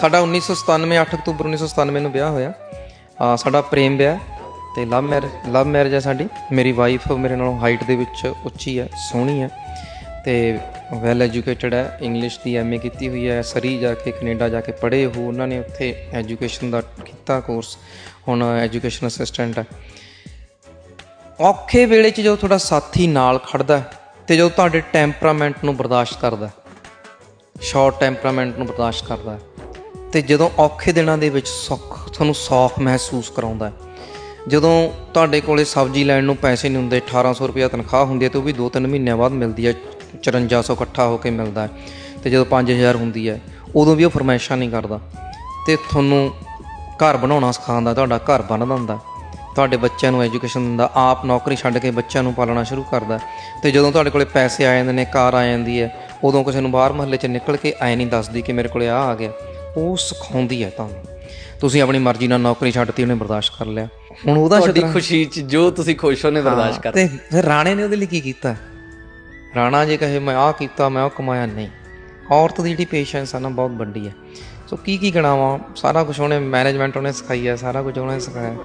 ਸਾਡਾ 1997 8 ਅਕਤੂਬਰ 1997 ਨੂੰ ਵਿਆਹ ਹੋਇਆ। ਸਾਡਾ ਪ੍ਰੇਮ ਵਿਆਹ ਤੇ ਲਵ ਮੈਰਿਜ ਲਵ ਮੈਰਿਜ ਹੈ ਸਾਡੀ। ਮੇਰੀ ਵਾਈਫ ਮੇਰੇ ਨਾਲੋਂ ਹਾਈਟ ਦੇ ਵਿੱਚ ਉੱਚੀ ਹੈ ਸੋਹਣੀ ਹੈ ਤੇ ਵੈਲ ਐਜੂਕੇਟਡ ਹੈ ਇੰਗਲਿਸ਼ ਦੀ ਐਮਏ ਕੀਤੀ ਹੋਈ ਹੈ ਸਰੀ ਜਾ ਕੇ ਕੈਨੇਡਾ ਜਾ ਕੇ ਪੜ੍ਹੇ ਉਹ ਉਹਨਾਂ ਨੇ ਉੱਥੇ ਐਜੂਕੇਸ਼ਨ ਦਾ ਕੀਤਾ ਕੋਰਸ ਹੁਣ ਐਜੂਕੇਸ਼ਨ ਅਸਿਸਟੈਂਟ ਹੈ। ਔਖੇ ਵੇਲੇ 'ਚ ਜਦੋਂ ਤੁਹਾਡਾ ਸਾਥੀ ਨਾਲ ਖੜਦਾ ਹੈ ਤੇ ਜਦੋਂ ਤੁਹਾਡੇ ਟੈਂਪਰਾਮੈਂਟ ਨੂੰ ਬਰਦਾਸ਼ਤ ਕਰਦਾ ਹੈ, ਸ਼ਾਰਟ ਟੈਂਪਰਾਮੈਂਟ ਨੂੰ ਬਰਦਾਸ਼ਤ ਕਰਦਾ ਤੇ ਜਦੋਂ ਔਖੇ ਦਿਨਾਂ ਦੇ ਵਿੱਚ ਸੁੱਖ, ਤੁਹਾਨੂੰ ਸੌਖ ਮਹਿਸੂਸ ਕਰਾਉਂਦਾ ਜਦੋਂ ਤੁਹਾਡੇ ਕੋਲੇ ਸਬਜ਼ੀ ਲੈਣ ਨੂੰ ਪੈਸੇ ਨਹੀਂ ਹੁੰਦੇ 1800 ਰੁਪਏ ਤਨਖਾਹ ਹੁੰਦੀ ਹੈ, ਤੇ ਉਹ ਵੀ 2-3 ਮਹੀਨਿਆਂ ਬਾਅਦ ਮਿਲਦੀ ਹੈ 5400 ਇਕੱਠਾ ਹੋ ਕੇ ਮਿਲਦਾ ਹੈ। ਤੇ ਜਦੋਂ 5000 ਹੁੰਦੀ ਹੈ, ਉਦੋਂ ਵੀ ਉਹ ਫਰਮਾਇਸ਼ਾਂ ਨਹੀਂ ਕਰਦਾ। ਤੇ ਤੁਹਾਨੂੰ ਘਰ ਬਣਾਉਣਾ ਸਿਖਾਉਂਦਾ ਤੁਹਾਡਾ ਘਰ ਬਣ ਦਿੰਦਾ ਤੁਹਾਡੇ ਬੱਚਿਆਂ ਨੂੰ ਐਜੂਕੇਸ਼ਨ ਦਿੰਦਾ ਆਪ ਨੌਕਰੀ ਛੱਡ ਕੇ ਬੱਚਿਆਂ ਨੂੰ ਪਾਲਣਾ ਸ਼ੁਰੂ ਕਰਦਾ ਤੇ ਜਦੋਂ ਤੁਹਾਡੇ ਕੋਲੇ ਪੈਸੇ ਆ ਜਾਂਦੇ ਨੇ, ਕਾਰ ਆ ਜਾਂਦੀ ਹੈ, ਉਦੋਂ ਕਿਸੇ ਨੂੰ ਬਾਹਰ ਮਹੱਲੇ 'ਚ ਨਿਕਲ ਕੇ ਐ ਨਹੀਂ ਦੱਸਦੀ ਕਿ ਮੇਰੇ ਕੋਲੇ ਆ ਆ ਗਿਆ। ਉਹ ਸਿਖਾਉਂਦੀ ਹੈ ਤੁਹਾਨੂੰ। ਤੁਸੀਂ ਆਪਣੀ ਮਰਜ਼ੀ ਨਾਲ ਨੌਕਰੀ ਛੱਡਤੀ ਉਹਨੇ ਬਰਦਾਸ਼ਤ ਕਰ ਲਿਆ। ਹੁਣ ਉਹਦਾ ਤੁਹਾਡੀ ਖੁਸ਼ੀ ਚ ਜੋ ਤੁਸੀਂ ਖੁਸ਼ ਹੋਨੇ ਬਰਦਾਸ਼ਤ ਕਰ ਤੇ ਫਿਰ ਰਾਣੇ ਨੇ ਉਹਦੇ ਲਈ ਕੀ ਕੀਤਾ? ਰਾਣਾ ਜੇ ਕਹੇ ਮੈਂ ਆਹ ਕੀਤਾ ਮੈਂ ਉਹ ਕਮਾਇਆ। ਨਹੀਂ। ਔਰਤ ਦੀ ਜਿਹੜੀ ਪੇਸ਼ੈਂਸ ਆ ਨਾ ਬਹੁਤ ਵੱਡੀ ਹੈ। ਸੋ ਕੀ ਕੀ ਗਣਾਵਾਂ? ਸਾਰਾ ਕੁਝ ਉਹਨੇ ਮੈਨੇਜਮੈਂਟ ਉਹਨੇ ਸਿਖਾਈ ਹੈ ਸਾਰਾ ਕੁਝ ਉਹਨੇ ਸਿਖਾਇਆ।